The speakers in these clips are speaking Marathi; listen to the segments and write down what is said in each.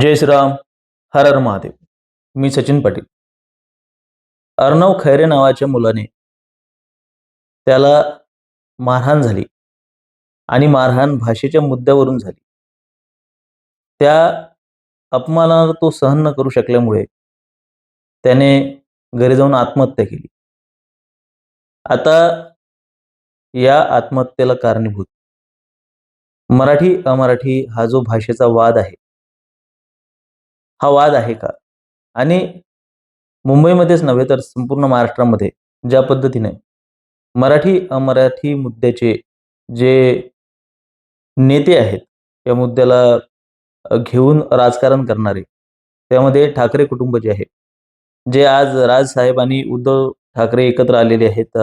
जय श्रीराम हर हर महादेव. मी सचिन पाटील. अर्णव खैरे नावाच्या मुलाने त्याला मारहाण झाली आणि मारहाण भाषेच्या मुद्द्यावरून झाली. त्या अपमानाला तो सहन न करू शकल्यामुळे त्याने घरी जाऊन आत्महत्या केली. आता या आत्महत्येला कारणीभूत. मराठी अमराठी हा जो भाषेचा वाद आहे हा वाद आहे का? आणि मुंबईमध्येच नव्हे तर संपूर्ण महाराष्ट्रामध्ये ज्या पद्धतीने मराठी अमराठी मुद्द्याचे जे नेते आहेत या मुद्द्याला घेऊन राजकारण करणारे त्यामध्ये ठाकरे कुटुंब जे आहे जे आज राज साहेब आणि उद्धव ठाकरे एकत्र आलेले आहेत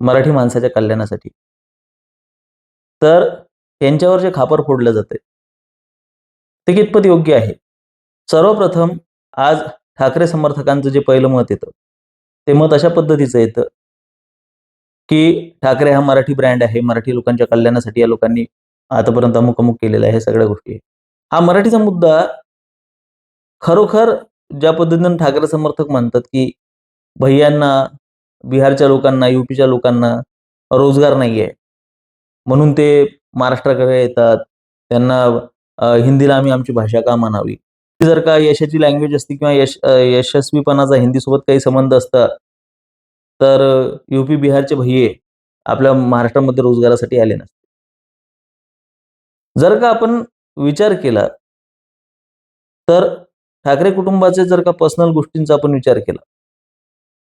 मराठी माणसाच्या कल्याणासाठी तर त्यांच्यावर जे खापर फोडलं जातंय ते कितपत योग्य आहे? सर्वप्रथम आज ठाकरे समर्थकांचं जे पहिलं मत येतं ते मत अशा पद्धतीचं येतं की ठाकरे हा मराठी ब्रँड आहे मराठी लोकांच्या कल्याणासाठी या लोकांनी आतापर्यंत अमुक अमुक केलेलं आहे ह्या सगळ्या गोष्टी आहे. हा मराठीचा मुद्दा खरोखर ज्या पद्धतीनं ठाकरे समर्थक म्हणतात की भैयांना बिहारच्या लोकांना युपीच्या लोकांना रोजगार नाही आहे म्हणून ते महाराष्ट्राकडे येतात त्यांना हिंदीला आम्ही आमची भाषा का मानावी जर का यशाची लँग्वेज असती किंवा यश यशस्वीपणाचा हिंदी सोबत काही संबंध असता तर युपी बिहारचे भैये आपल्या महाराष्ट्रामध्ये रोजगारासाठी आले नसते. जर का आपण विचार केला तर ठाकरे कुटुंबाचे जर का पर्सनल गोष्टींचा आपण विचार केला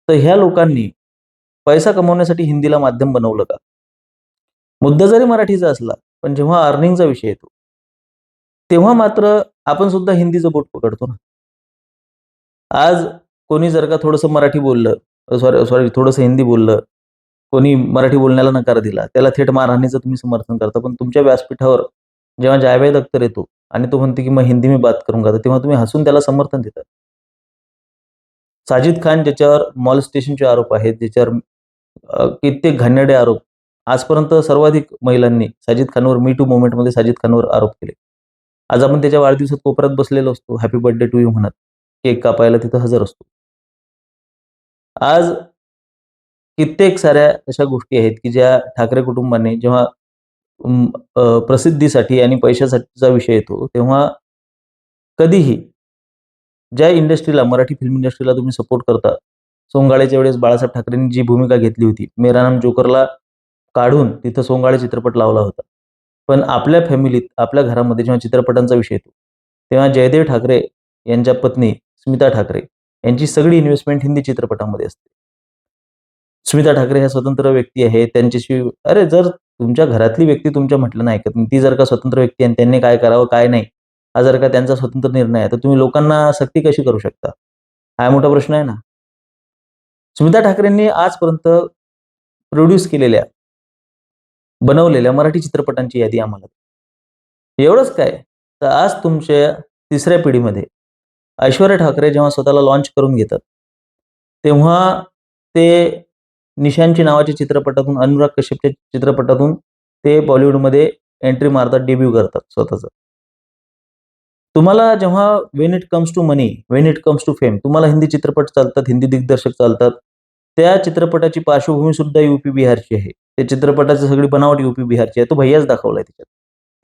तर ह्या लोकांनी पैसा कमवण्यासाठी हिंदीला माध्यम बनवलं का? मुद्दा जरी मराठीचा असला पण जेव्हा अर्निंगचा विषय येतो तेव्हा मात्र आपण सुद्धा हिंदीचं बोट पकडतो ना. आज कोणी जर का थोडंसं मराठी बोललं सॉरी सॉरी थोडंसं हिंदी बोललं कोणी मराठी बोलण्याला नकार दिला त्याला थेट मारहाणीचं तुम्ही समर्थन करता पण तुमच्या व्यासपीठावर जेव्हा जावेद अख्तर येतो आणि तो म्हणते की मग हिंदी मी बात करून तर तेव्हा तुम्ही हसून त्याला समर्थन देतात साजिद खान ज्याच्यावर मॉल स्टेशनचे आरोप आहेत ज्याच्यावर कित्येक घाणेडे आरोप आजपर्यंत सर्वाधिक महिलांनी साजिद खानवर मी टू मुवमेंटमध्ये साजिद खानवर आरोप केले. आज आपण त्याच्या वाढदिवसात कोपऱ्यात बसलेलो असतो. हॅपी बर्थडे टू यू म्हणत. केक कापायला तिथं हजर असतो. आज कित्येक साऱ्या अशा गोष्टी आहेत की ज्या ठाकरे कुटुंबाने जेव्हा प्रसिद्धीसाठी आणि पैशासाठीचा विषय येतो तेव्हा कधीही ज्या इंडस्ट्रीला मराठी फिल्म इंडस्ट्रीला तुम्ही सपोर्ट करता सोंगाळेच्या वेळेस बाळासाहेब ठाकरेंनी जी भूमिका घेतली होती मेरा नाम जोकरला काढून तिथं सोंगाळे चित्रपट लावला होता. पण आपल्या फॅमिलीत आपल्या घरामध्ये जेव्हा चित्रपटांचा विषय येतो तेव्हा जयदेव ठाकरे यांच्या पत्नी स्मिता ठाकरे यांची सगळी इन्व्हेस्टमेंट हिंदी चित्रपटामध्ये असते. स्मिता ठाकरे ह्या स्वतंत्र व्यक्ती आहे त्यांच्याशी अरे जर तुमच्या घरातली व्यक्ती तुमच्या म्हटलं नाही ऐकत ती जर का स्वतंत्र व्यक्ती आहे आणि त्यांनी काय करावं काय नाही हा जर का त्यांचा स्वतंत्र निर्णय आहे तर तुम्ही लोकांना सक्ती कशी करू शकता? हा मोठा प्रश्न आहे ना. स्मिता ठाकरेंनी आजपर्यंत प्रोड्यूस केलेल्या बनवलेल्या मराठी चित्रपटांची यादी आम्हाला एवढंच काय? तर आज तुमच्या तिसऱ्या पिढीमध्ये ऐश्वर्या ठाकरे जेव्हा स्वतःला लॉन्च करून घेतात तेव्हा ते निशांची नावाच्या चित्रपटातून अनुराग कश्यपच्या चित्रपटातून ते बॉलिवूडमध्ये एंट्री मारतात डेब्यू करतात स्वतःचं. तुम्हाला जेव्हा when it comes to money when it comes to fame तुम्हाला हिंदी चित्रपट चालतात हिंदी दिग्दर्शक चालतात त्या चित्रपटाची पार्श्वभूमी सुद्धा युपी बिहारची आहे. ते चित्रपटाची सगळी बनावट युपी बिहारची आहे. तो भैयाच दाखवलाय त्याच्यात.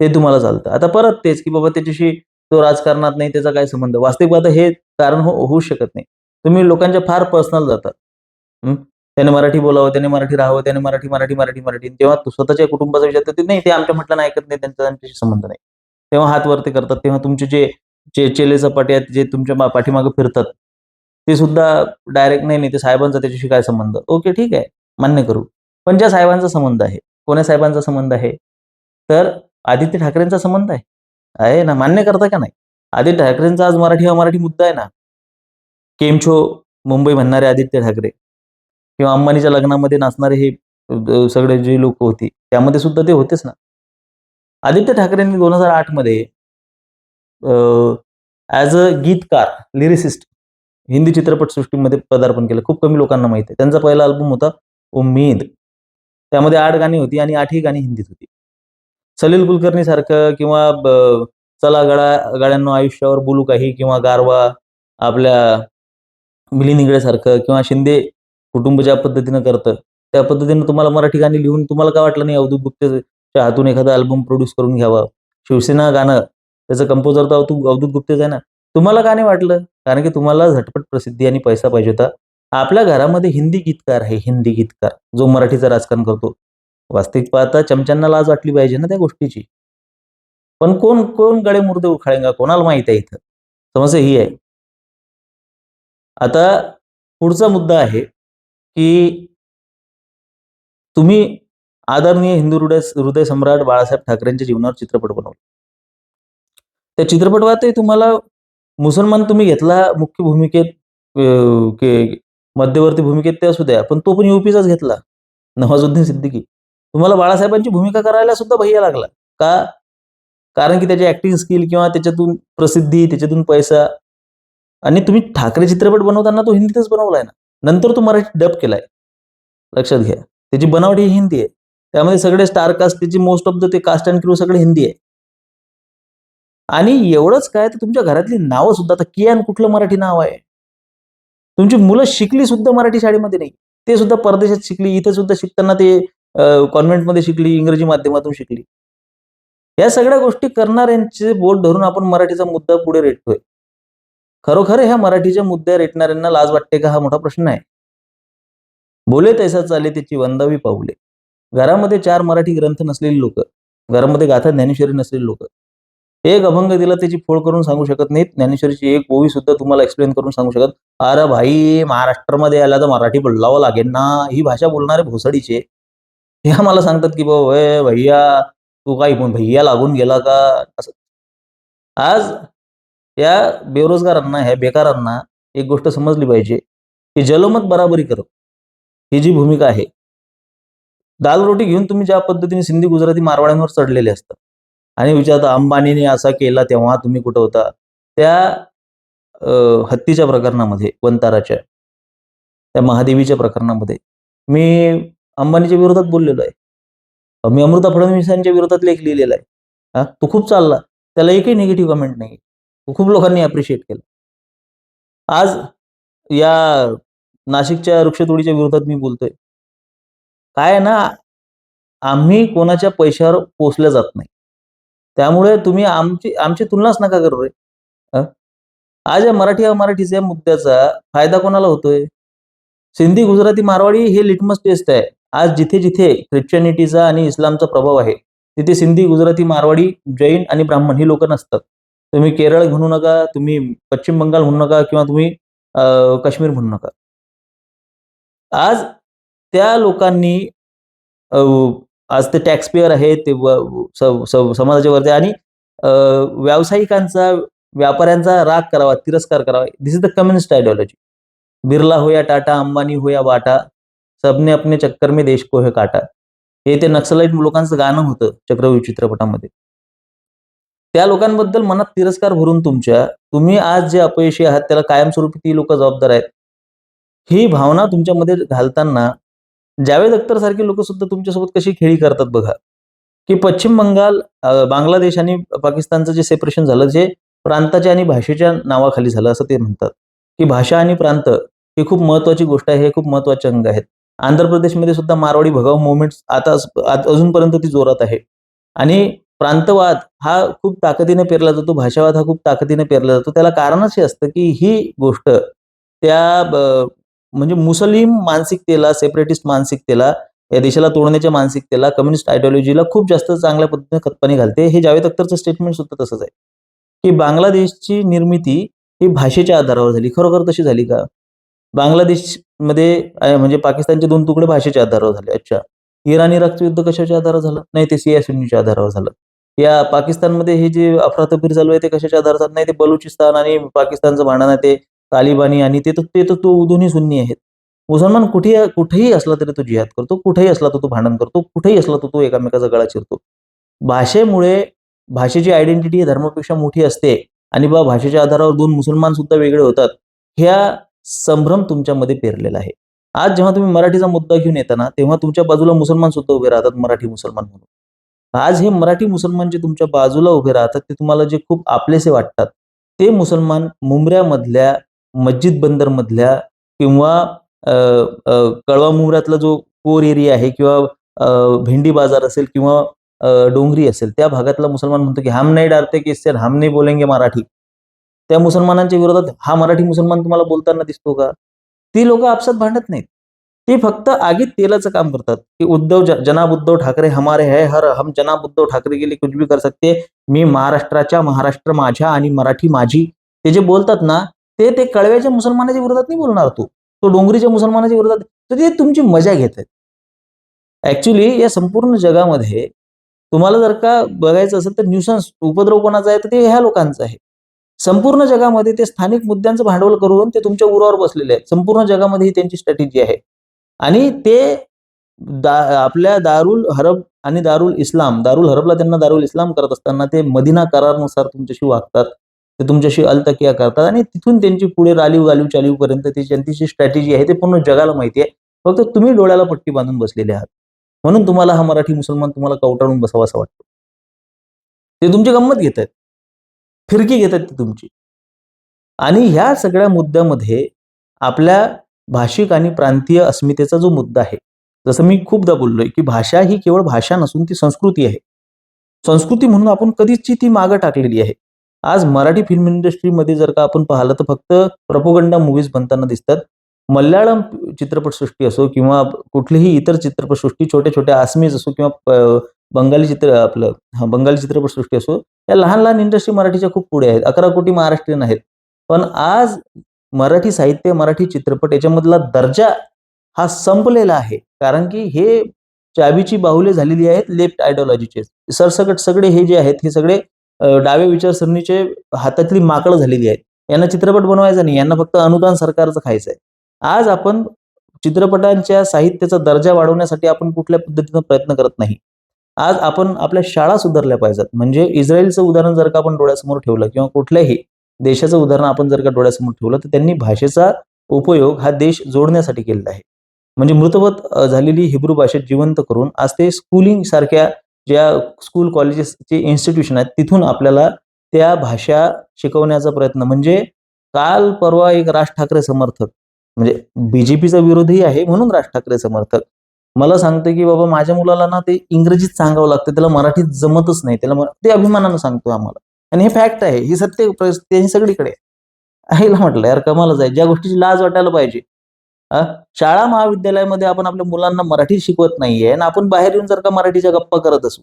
ते तुम्हाला चालतं. आता परत तेच की बाबा त्याच्याशी तो राजकारणात नाही त्याचा काय संबंध? वास्तविकवाद हे कारण हो होऊ शकत नाही. तुम्ही लोकांच्या फार पर्सनल जातात. त्याने मराठी बोलावं त्याने मराठी राहावं त्याने मराठी मराठी मराठी मराठी. तेव्हा तू स्वतःच्या कुटुंबाचा विचार ते नाही ते आमच्या म्हटलं ऐकत नाही त्यांचा त्यांच्याशी संबंध नाही. तेव्हा हात वरती करतात. तेव्हा तुमचे जे चे चेले चपाटे आहेत जे तुमच्या पाठीमागं पाठीमागे फिरतात ते सुद्धा डायरेक्ट नाही नाही ते साहेबांचा त्याच्याशी काय संबंध? ओके ठीक आहे. मान्य करू. पण ज्या साहेबांचा संबंध आहे कोण्या साहेबांचा संबंध आहे? तर आदित्य ठाकरेंचा संबंध आहे. आहे ना? मान्य करता का नाही? आदित्य ठाकरेंचा आज मराठी हा मराठी मुद्दा आहे ना? केमछो मुंबई म्हणणारे आदित्य ठाकरे किंवा अंबानीच्या लग्नामध्ये नाचणारे हे सगळे जे लोक होती त्यामध्ये सुद्धा ते होतेच ना? आदित्य ठाकरेंनी दोन हजार आठमध्ये ॲज अ गीतकार लिरिसिस्ट हिंदी चित्रपटसृष्टीमध्ये पदार्पण केलं. खूप कमी लोकांना माहिती आहे. त्यांचा पहिला अल्बम होता उम्मीद. त्यामध्ये आठ गाणी होती आणि आठही गाणी हिंदीत होती. सलील कुलकर्णी सारखं किंवा ब- चला गळा गाड्यांना आयुष्यावर बोलू काही किंवा गारवा आपल्या मिली सारखं किंवा शिंदे कुटुंब ज्या पद्धतीनं करतं त्या पद्धतीनं तुम्हाला मराठी गाणी लिहून तुम्हाला काय वाटलं नाही अवधूत गुप्तेच्या हातून एखादा अल्बम प्रोड्यूस करून घ्यावा. शिवसेना गाणं त्याचं कंपोजर तर अवधू अवधूत गुप्तेच आहे ना. तुम्हाला का नाही वाटलं? कारण की तुम्हाला झटपट प्रसिद्धी आणि पैसा पाहिजे होता. आपल्या घरामध्ये हिंदी गीतकार आहे हिंदी गीतकार. जो मराठीचं राजकारण करतो. वास्तविक पाहता चमच्यांना लाज वाटली पाहिजे ना त्या गोष्टीची. पण कोण कोण गळे मुर्दे उखाळेंगा? कोणाला माहीत आहे इथं? समस्या ही आहे. आता पुढचा मुद्दा आहे की तुम्ही आदरणीय हिंदू हृदय हृदय सम्राट बाळासाहेब ठाकरेंच्या जीवनावर चित्रपट बनवला. त्या चित्रपटातही तुम्हाला मुसलमान तुम्ही घेतला मुख्य भूमिकेत मध्यवर्ती भूमिकेत ते असू द्या पण तो पण युपीचाच घेतला. नवाजुद्दीन सिद्दीकी. तुम्हाला बाळासाहेबांची भूमिका करायला सुद्धा भैया लागला. का? कारण की त्याची ऍक्टिंग स्किल किंवा त्याच्यातून प्रसिद्धी त्याच्यातून पैसा आणि तुम्ही ठाकरे चित्रपट बनवताना तो हिंदीतच बनवलाय ना. नंतर तो मराठी डब केलाय. लक्षात घ्या. त्याची बनावट ही हिंदी आहे. त्यामध्ये सगळे स्टार कास्ट त्याची मोस्ट ऑफ द ते कास्ट अँड क्रू सगळे हिंदी आहे. आणि एवढंच काय तर तुमच्या घरातली नावं सुद्धा आता कियान कुठलं मराठी नाव आहे? तुमची मुलं शिकली सुद्धा मराठी शाळेमध्ये नाही. ते सुद्धा परदेशात शिकली इथे सुद्धा शिकताना ते कॉन्व्हेंटमध्ये शिकली इंग्रजी माध्यमातून शिकली. या सगळ्या गोष्टी करणाऱ्यांचे बोट धरून आपण मराठीचा मुद्दा पुढे रेटतोय. खरोखर ह्या मराठीच्या मुद्द्या रेटणाऱ्यांना लाज वाटते का हा मोठा प्रश्न आहे. बोले तैसा चाले त्याची वंदावी पाऊले. घरामध्ये चार मराठी ग्रंथ नसलेली लोक घरामध्ये गाथा ज्ञानेश्वरी नसलेली लोक एक अभंग दिला त्याची फोड करून सांगू शकत नाहीत. ज्ञानेश्वरीची एक ओवी सुद्धा तुम्हाला एक्सप्लेन करून सांगू शकत. अरे भाई महाराष्ट्रामध्ये आला तर मराठी बोलावं लागेल ना. ही भाषा बोलणारे भोसडीचे. हे आम्हाला सांगतात की बाबा भैया तू काही पण भैया लागून गेला का? असं. आज या बेरोजगारांना ह्या बेकारांना एक गोष्ट समजली पाहिजे की जलमत बराबरी करो. ही जी भूमिका आहे. दाल रोटी घेऊन तुम्ही ज्या पद्धतीने सिंधी गुजराती मारवाड्यांवर चढलेले असतात आणि विचारता अंबानीने असा केला तेव्हा तुम्ही कुठं होता? त्या हत्तीच्या प्रकरणामध्ये वंताराच्या. त्या महादेवीच्या प्रकरणामध्ये. मी अंबानीच्या विरोधात बोललेलो आहे. मी अमृता फडणवीसांच्या विरोधात लेख लिहिलेला आहे. हा? तो खूप चालला. त्याला एकही निगेटिव्ह कमेंट नाही. तो खूप लोकांनी अप्रिशिएट केलं. आज या नाशिकच्या वृक्षतोडीच्या विरोधात मी बोलतोय. काय आहे ना आम्ही कोणाच्या पैशावर पोचल्या जात नाही. त्यामुळे तुम्ही आमची आमची तुलनाच नका करू रे. आज या मराठी मराठीच्या मुद्द्याचा फायदा कोणाला होतोय? सिंधी गुजराती मारवाडी हे लिटमस टेस्ट आहे. आज जिथे जिथे ख्रिश्चनिटीचा आणि इस्लामचा प्रभाव आहे तिथे सिंधी गुजराती मारवाडी जैन आणि ब्राह्मण ही लोक नसतात. तुम्ही केरळ म्हणू नका तुम्ही पश्चिम बंगाल म्हणू नका किंवा तुम्ही काश्मीर म्हणू नका. आज त्या लोकांनी अं, आज ते टॅक्स पेअर आहेत ते समाजाच्या वरती आणि व्यावसायिकांचा व्यापाऱ्यांचा राग करावा तिरस्कार करावा. This is the communist ideology Birla होया टाटा अंबानी होया वाटा सबने अपने चक्कर में देश को है काटा. हे ते नक्सलाईट लोकांचं गाणं होतं चक्रव्यूह चित्रपटामध्ये. त्या लोकांबद्दल मनात तिरस्कार भरून तुमच्या तुम्ही आज जे अपयशी आहात त्याला कायमस्वरूपी ती लोक जबाबदार आहेत. ही भावना तुमच्यामध्ये घालताना जावेद अख्तरसारखे लोक सुद्धा तुमच्यासोबत कशी खेळी करतात बघा. की पश्चिम बंगाल बांगलादेश आणि पाकिस्तानचं जे सेपरेशन झालं जे प्रांताच्या आणि भाषेच्या नावाखाली झालं असं ते म्हणतात. की भाषा आणि प्रांत ही खूप महत्वाची गोष्ट आहे हे खूप महत्त्वाचे अंग आहेत. आंध्र प्रदेशमध्ये सुद्धा मारवाडी भगाव मुवमेंट आता अजूनपर्यंत ती जोरात आहे. आणि प्रांतवाद हा खूप ताकदीने पेरला जातो भाषावाद हा खूप ताकदीने पेरला जातो. त्याला कारणच हे असतं की ही गोष्ट त्या ब- म्हणजे मुस्लिम मानसिकतेला सेपरेटिस्ट मानसिकतेला या देशाला तोडण्याच्या मानसिकतेला कम्युनिस्ट आयडिओलॉजीला खूप जास्त चांगल्या पद्धतीने खतपाणी घालते. हे जावेद अख्तरचं स्टेटमेंट सुद्धा तसंच आहे. की बांगलादेशची निर्मिती ही भाषेच्या आधारावर झाली. खरोखर तशी झाली का? बांगलादेशमध्ये मध्ये म्हणजे पाकिस्तानचे दोन तुकडे भाषेच्या आधारावर झाले. अच्छा. इराण इराकचं युद्ध कशाच्या आधारावर झालं? नाही ते सिया सुन्नीच्या आधारावर झालं. या पाकिस्तानमध्ये हे जे अफरातफीर चालू आहे ते कशाच्या आधारावर नाही ते बलुचिस्तान आणि पाकिस्तानचं भांडण आहे ते तालिबानी आणि ते तर ते तर तो दोन्ही सुन्नी आहेत. मुसलमान कुठेही कुठेही असला तरी तो जिहाद करतो कुठेही असला तर तो भांडण करतो कुठेही असला तर तो एकामेकाचा गळा चिरतो. भाषेमुळे भाषेची आयडेंटिटी धर्मापेक्षा मोठी असते आणि बा भाषेच्या आधारावर दोन मुसलमान सुद्धा वेगळे होतात ह्या संभ्रम तुमच्यामध्ये पेरलेला आहे. आज जेव्हा तुम्ही मराठीचा मुद्दा घेऊन येताना तेव्हा तुमच्या बाजूला मुसलमान सुद्धा उभे राहतात मराठी मुसलमान म्हणून. आज हे मराठी मुसलमान जे तुमच्या बाजूला उभे राहतात ते तुम्हाला जे खूप आपलेसे वाटतात ते मुसलमान मुंबऱ्यामधल्या मस्जिद बंदरमधल्या किंवा कळवा मुंबऱ्यातला जो कोर एरिया आहे किंवा भेंडी बाजार असेल किंवा डोंगरी असेल त्या भागातला मुसलमान म्हणतो की हम नाही डारते की इससे हम नाही बोलेंगे मराठी. त्या मुसलमानांच्या विरोधात हा मराठी मुसलमान तुम्हाला बोलताना दिसतो का? ती लोक आपसात भांडत नाहीत. ते फक्त आगीत तेलाचं काम करतात की उद्धव जनाब उद्धव ठाकरे हमारे है हर हम जनाब उद्धव ठाकरे गेले कुछ भी कर सकते मी महाराष्ट्राच्या महाराष्ट्र माझ्या आणि मराठी माझी. ते जे बोलतात ना ते ते कळव्याच्या मुसलमानाच्या विरोधात नाही बोलणार तू. तो डोंगरीच्या मुसलमानाच्या विरोधात. तर ते तुमची मजा घेत आहेत. ऍक्च्युली या संपूर्ण जगामध्ये तुम्हाला जर का बघायचं असेल तर न्यूसन्स उपद्रव कोणाचा आहे तर ते ह्या लोकांचं आहे. संपूर्ण जगामध्ये ते स्थानिक मुद्द्यांचं भांडवल करून ते तुमच्या उरावर बसलेले आहेत. संपूर्ण जगामध्ये ही त्यांची स्ट्रॅटेजी आहे. आणि ते दा आपल्या दारुल हरब आणि दारुल इस्लाम दारुल हरबला त्यांना दारुल इस्लाम करत असताना ते मदिना करारनुसार तुमच्याशी वागतात. ते तुमच्याशी अलतकिया करतात आणि तिथून त्यांची पुढे रालीव गालीव चालीव पर्यंत ती त्यांची स्ट्रॅटेजी आहे ते पूर्ण जगाला माहिती आहे. फक्त तुम्ही डोळ्याला पट्टी बांधून बसलेले आहात. म्हणून तुम्हाला हा मराठी मुसलमान तुम्हाला कवटाळून बसावा असं वाटतं. ते तुमची गंमत घेत आहेत. फिरकी घेत आहेत तुमची. आणि ह्या सगळ्या मुद्द्यामध्ये आपल्या भाषिक आणि प्रांतीय अस्मितेचा जो मुद्दा आहे जसं मी खूपदा बोललोय की भाषा ही केवळ भाषा नसून ती संस्कृती आहे. संस्कृती म्हणून आपण कधीची ती मागं टाकलेली आहे. आज मराठी फिल्म इंडस्ट्रीमध्ये जर का आपण पाहिलं तर फक्त प्रपोगंडा मूवीज बनताना दिसतात. मल्याळम चित्रपटसृष्टी असो किंवा कुठलीही इतर चित्रपटसृष्टी छोट्या छोट्या आसमीज असो किंवा बंगाली चित्र आपलं हा बंगाली चित्रपटसृष्टी असो या लहान लहान इंडस्ट्री मराठीच्या खूप पुढे आहेत. अकरा कोटी महाराष्ट्रीयन आहेत. पण आज मराठी साहित्य मराठी चित्रपट याच्यामधला दर्जा हा संपलेला आहे. कारण की हे चाबीची बाहुले झालेली आहेत लेफ्ट आयडिओलॉजीचे सरसकट सगळे हे जे आहेत हे सगळे डावे विचारसरणीचे हातातली माकड झालेली आहेत. यांना चित्रपट बनवायचा नाही. यांना फक्त अनुदान सरकारचं खायचं आहे आज आपण चित्रपटांच्या साहित्याचा दर्जा वाढवण्यासाठी आपण कुठल्या पद्धतीनं प्रयत्न करत नाही. आज आपण आपल्या शाळा सुधारल्या पाहिजेत. म्हणजे इस्रायलचं उदाहरण जर का आपण डोळ्यासमोर ठेवलं किंवा कुठल्याही देशाचं उदाहरण आपण जर का डोळ्यासमोर ठेवलं तर त्यांनी भाषेचा उपयोग हा देश जोडण्यासाठी केलेला आहे. म्हणजे मृतवत झालेली हिब्रू भाषेत जिवंत करून आज ते स्कूलिंग सारख्या ज्या स्कूल कॉलेजेसचे इन्स्टिट्यूशन आहेत तिथून आपल्याला त्या भाषा शिकवण्याचा प्रयत्न. म्हणजे काल परवा एक राज ठाकरे समर्थक म्हणजे बीजेपीचा विरोधी आहे म्हणून राज ठाकरे समर्थक. मला सांगते की बाबा माझ्या मुलाला ना ते इंग्रजीत सांगावं लागतं त्याला मराठीत जमतच नाही त्याला ते अभिमानानं सांगतो आम्हाला. आणि हे फॅक्ट आहे ही सत्य परिस्थिती सगळीकडे आहे. म्हटलं यार कमालच आहे ज्या गोष्टीची लाज वाटायला पाहिजे शाळा महाविद्यालयामध्ये आपण आपल्या मुलांना मराठी शिकवत नाहीये आणि आपण बाहेर येऊन जर का मराठीच्या गप्पा करत असू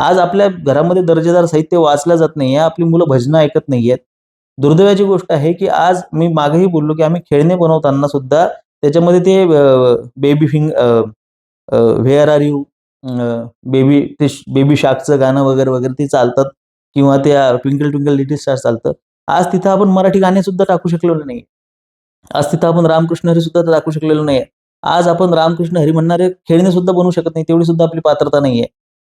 आज आपल्या घरामध्ये दर्जेदार साहित्य वाचलं जात नाहीये आपली मुलं भजनं ऐकत नाहीयेत. दुर्दैवाची गोष्ट आहे की आज मी मागेही बोललो की आम्ही खेळणे बनवताना सुद्धा त्याच्यामध्ये ते baby finger where are you baby ते बेबी शाकचं गाणं वगैरे वगैरे ते चालतात. किंवा त्या ट्विंकल ट्विंकल लिटिल स्टार चालतं. आज तिथं आपण मराठी गाणे सुद्धा टाकू शकलेलो नाही आज तिथं आपण रामकृष्ण हरी सुद्धा दाखवू शकलेलो नाही आज आपण रामकृष्ण हरी म्हणणारे खेळणे सुद्धा बनवू शकत नाही तेवढी सुद्धा आपली पात्रता नाहीये.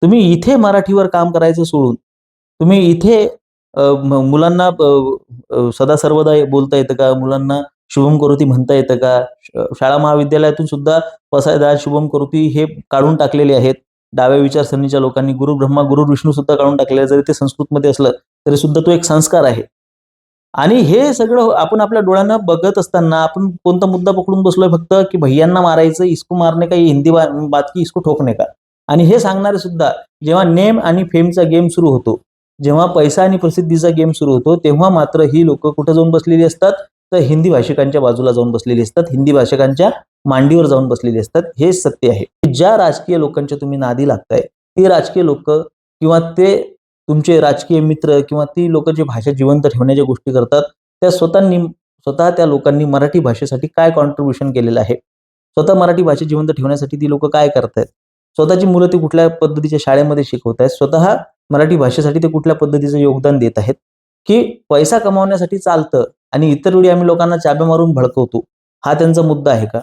तुम्ही इथे मराठीवर काम करायचं सोडून तुम्ही इथे मुलांना सदा सर्वदा बोलता येतं का? मुलांना शुभम करोती म्हणता येतं का? शाळा महाविद्यालयातून सुद्धा पसायदान शुभम करोती हे काढून टाकलेले आहेत. डाव्या विचारसरणीच्या लोकांनी गुरु ब्रह्मा गुरु विष्णू सुद्धा काढून टाकलेले जरी ते संस्कृतमध्ये असलं तरी सुद्धा तो एक संस्कार आहे. आणि हे सगळं आपण आपल्या डोळ्यांना बघत असताना आपण कोणता मुद्दा पकडून बसलोय फक्त की भैयांना मारायचं इसको मारणे का हिंदी बातकी बात की इसको ठोकणे का? आणि हे सांगणारे सुद्धा जेव्हा नेम आणि फेमचा गेम सुरू होतो जेव्हा पैसा आणि प्रसिद्धीचा गेम सुरू होतो तेव्हा मात्र ही लोक कुठे जाऊन बसलेली असतात? तर हिंदी भाषिकांच्या बाजूला जाऊन बसलेली असतात हिंदी भाषिकांच्या मांडीवर जाऊन बसलेली असतात हे सत्य आहे. ज्या राजकीय लोकांच्या तुम्ही नादी लागताय ती राजकीय लोक किंवा ते तुमचे राजकीय मित्र किंवा ती लोक जी भाषा जिवंत ठेवण्याच्या गोष्टी करतात त्या स्वतःनी स्वतः त्या लोकांनी मराठी भाषेसाठी काय कॉन्ट्रीब्युशन केलेलं आहे? स्वतः मराठी भाषा जिवंत ठेवण्यासाठी ती लोक काय करतायत? स्वतःची मुलं ती कुठल्या पद्धतीच्या शाळेमध्ये शिकवत आहेत स्वतः मराठी भाषेसाठी ते कुठल्या पद्धतीचं योगदान देत आहेत? की पैसा कमावण्यासाठी चालतं आणि इतर वेळी आम्ही लोकांना चाब्या मारून भडकवतो हा त्यांचा मुद्दा आहे का?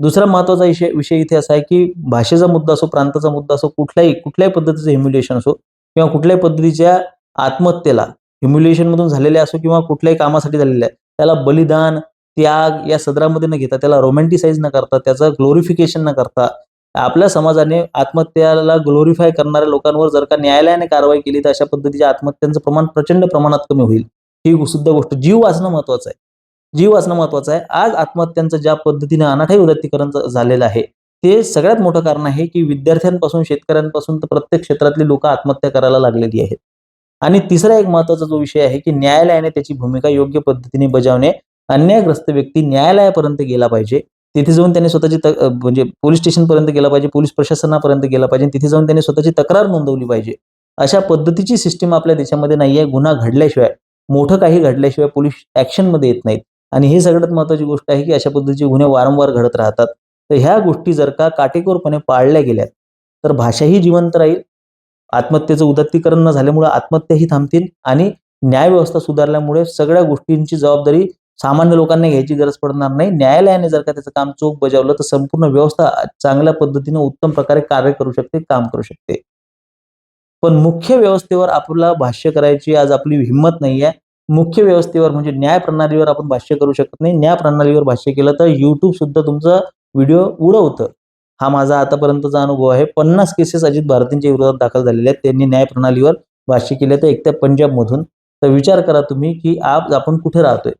दुसरा महत्त्वाचा विषय विषय इथे असा आहे की भाषेचा मुद्दा असो प्रांताचा मुद्दा असो कुठल्याही कुठल्याही पद्धतीचं हिम्युलेशन असो किंवा कुठल्याही पद्धतीच्या आत्महत्येला ह्युम्युलेशन मधून झालेल्या असो किंवा कुठल्याही कामासाठी झालेल्या त्याला बलिदान त्याग या सदरामध्ये न घेता त्याला रोमॅन्टिसाइज न करता त्याचं ग्लोरिफिकेशन न करता आपल्या समाजाने आत्महत्याला ग्लोरीफाय करणाऱ्या लोकांवर जर का न्यायालयाने कारवाई केली तर अशा पद्धतीच्या आत्महत्यांचं प्रमाण प्रचंड प्रमाणात कमी होईल. ही सुद्धा गोष्ट. जीव वाचणं महत्वाचं आहे. जीव वाचणं महत्वाचं आहे. आज आत्महत्यांचं ज्या पद्धतीने अनाठाई उदात्तीकरण झालेलं आहे ते सगळ्यात मोठं कारण आहे की विद्यार्थ्यांपासून शेतकऱ्यांपासून तर प्रत्येक क्षेत्रातली लोक आत्महत्या करायला लागलेली आहेत. आणि तिसरा एक महत्त्वाचा जो विषय आहे की न्यायालयाने त्याची भूमिका योग्य पद्धतीने बजावणे अन्यायग्रस्त व्यक्ती न्यायालयापर्यंत गेला पाहिजे. तिथे जाऊन त्याने स्वतःची म्हणजे पोलीस स्टेशनपर्यंत गेला पाहिजे पोलीस प्रशासनापर्यंत गेला पाहिजे तिथे जाऊन त्याने स्वतःची तक्रार नोंदवली पाहिजे. अशा पद्धतीची सिस्टीम आपल्या देशामध्ये नाही आहे गुन्हा घडल्याशिवाय मोठं काही घडल्याशिवाय पोलीस ऍक्शनमध्ये येत नाहीत. आणि ही सगळ्यात महत्वाची गोष्ट आहे की अशा पद्धतीचे गुन्हे वारंवार घडत राहतात. तर ह्या गोष्टी जर का काटेकोरपणे पाळल्या गेल्या तर भाषाही जिवंत राहील. आत्महत्येचं उदत्तीकरण न झाल्यामुळे आत्महत्याही थांबतील आणि न्यायव्यवस्था सुधारल्यामुळे सगळ्या गोष्टींची जबाबदारी सामान्य लोकांना घ्यायची गरज पडणार नाही. न्यायालयाने जर का त्याचं काम चोख बजावलं तर संपूर्ण व्यवस्था चांगल्या पद्धतीने उत्तम प्रकारे कार्य करू शकते काम करू शकते. पण मुख्य व्यवस्थेवर आपल्याला भाष्य करायची आज आपली हिंमत नाही आहे. मुख्य व्यवस्थेवर म्हणजे न्याय प्रणालीवर आपण भाष्य करू शकत नाही. न्याय प्रणालीवर भाष्य केलं तर युट्यूब सुद्धा तुमचं व्हिडिओ उडवतं हा माझा आतापर्यंतचा अनुभव आहे. पन्नास केसेस अजित भारतींच्या विरोधात दाखल झालेल्या आहेत. त्यांनी न्यायप्रणालीवर भाष्य केले तर एकट्या पंजाबमधून. तर विचार करा तुम्ही की आज आपण कुठे राहतोय?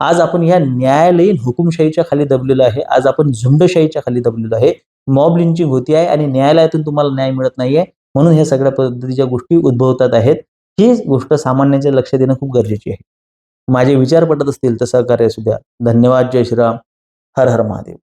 आज आपण ह्या न्यायालयीन हुकुमशाहीच्या खाली दबलेलो आहे. आज आपण झुंडशाहीच्या खाली दबलेलो आहे. मॉब लिंचिंग होती आहे आणि न्यायालयातून तुम्हाला न्याय मिळत नाहीये. म्हणून ह्या सगळ्या पद्धतीच्या गोष्टी उद्भवतात आहेत. ही गोष्ट सामान्यांच्या लक्ष देणं खूप गरजेची आहे. माझे विचार पटत असतील तर सहकार्य असू द्या. धन्यवाद. जय श्रीराम. हर हर महादेव.